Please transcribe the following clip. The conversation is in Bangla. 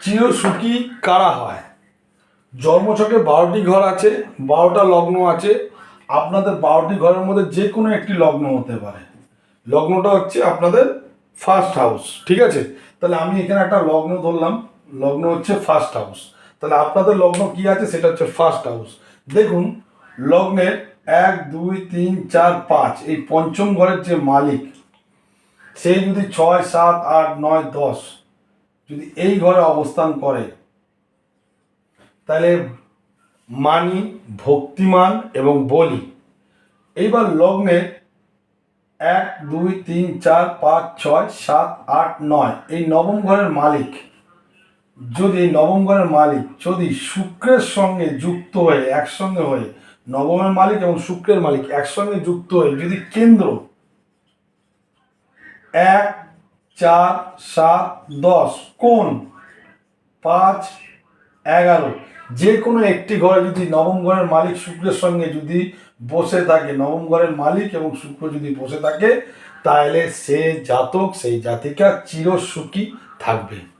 চিরসুখী কারা হয়? জন্মছকে বারোটি ঘর আছে, বারোটা লগ্ন আছে। আপনাদের বারোটি ঘরের মধ্যে যে কোনো একটি লগ্ন হতে পারে। লগ্নটা হচ্ছে আপনাদের ফার্স্ট হাউস ঠিক আছে? তাহলে আমি এখানে একটা লগ্ন ধরলাম। লগ্ন হচ্ছে ফার্স্ট হাউস তাহলে আপনাদের লগ্ন কি আছে? সেটা হচ্ছে ফার্স্ট হাউস দেখুন, লগ্নের এক, দুই, তিন, চার, পাঁচ, এই পঞ্চম ঘরের যে মালিক সেই যদি ছয়, সাত, আট, নয়, দশ যদি এই ঘরে অবস্থান করে, তাহলে মানি, ভক্তিমান এবং বলি। এইবার লগ্নে এক, দুই, তিন, চার, পাঁচ, ছয়, সাত, আট, নয়, এই নবম ঘরের মালিক। যদি নবম ঘরের মালিক যদি শুক্রের সঙ্গে যুক্ত হয়ে, একসঙ্গে হয়ে, নবমের মালিক এবং শুক্রের মালিক একসঙ্গে যুক্ত হয়ে যদি কেন্দ্র, এক চার, সাত, দশ, কোন? পাঁচ, এগারো। যে কোনো একটি ঘরে যদি নবম ঘরের মালিক শুক্রের সঙ্গে যদি বসে থাকে, নবম ঘরের মালিক এবং শুক্র যদি বসে থাকে, তাহলে সে জাতক, সেই জাতিকা চিরসুখী থাকবে।